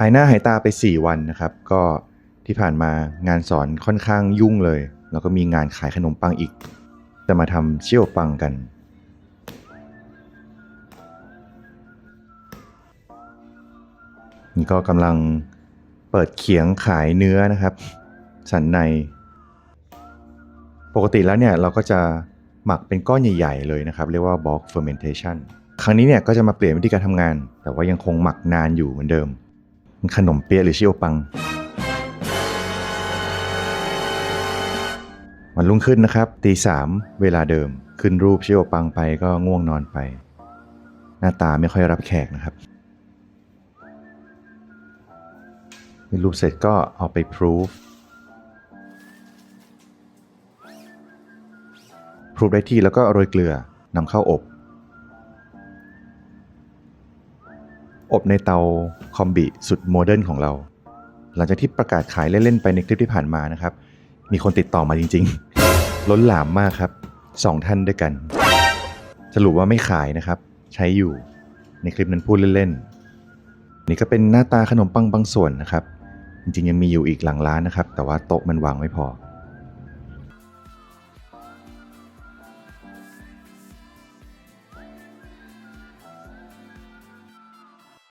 หายหน้าหายตาไป 4 วันนะครับ ก็ที่ผ่านมางานสอนค่อนข้างยุ่งเลย แล้วก็มีงานขายขนมปังอีก จะมาทำเชี่ยวปังกัน นี่ก็กำลังเปิดเขียงขายเนื้อนะครับ สันใน ปกติแล้วเนี่ยเราก็จะหมักเป็นก้อนใหญ่ ๆ เลยนะครับ เรียกว่า bulk fermentation ครั้งนี้เนี่ยก็จะมาเปลี่ยนวิธีการทำงาน แต่ว่ายังคงหมักนานอยู่เหมือนเดิม ขนมเปี๊ยะหรือชิโอปัง วันรุ่งขึ้นนะครับตีสามเวลาเดิม ขึ้นรูปชิโอปังไปก็ง่วงนอนไป หน้าตาไม่ค่อยรับแขกนะครับมีรูปเสร็จก็เอาไปพรูฟพรูฟได้ที่แล้วก็โรยเกลือนำเข้าอบ อบในเตาคอมบิสุดโมเดิร์นของเรา หลังจากที่ประกาศขายเล่น ๆ ไปในคลิปที่ผ่านมานะครับ มีคนติดต่อมาจริง ๆ ล้นหลามมากครับสองท่านด้วยกัน สรุปว่าไม่ขายนะครับ ใช้อยู่ในคลิปนั้นพูดเล่น ๆ นี่ก็เป็นหน้าตาขนมปังบางส่วนนะครับ จริง ๆ ยังมีอยู่อีกหลังร้านนะครับ แต่ว่าโต๊ะมันวางไม่พอ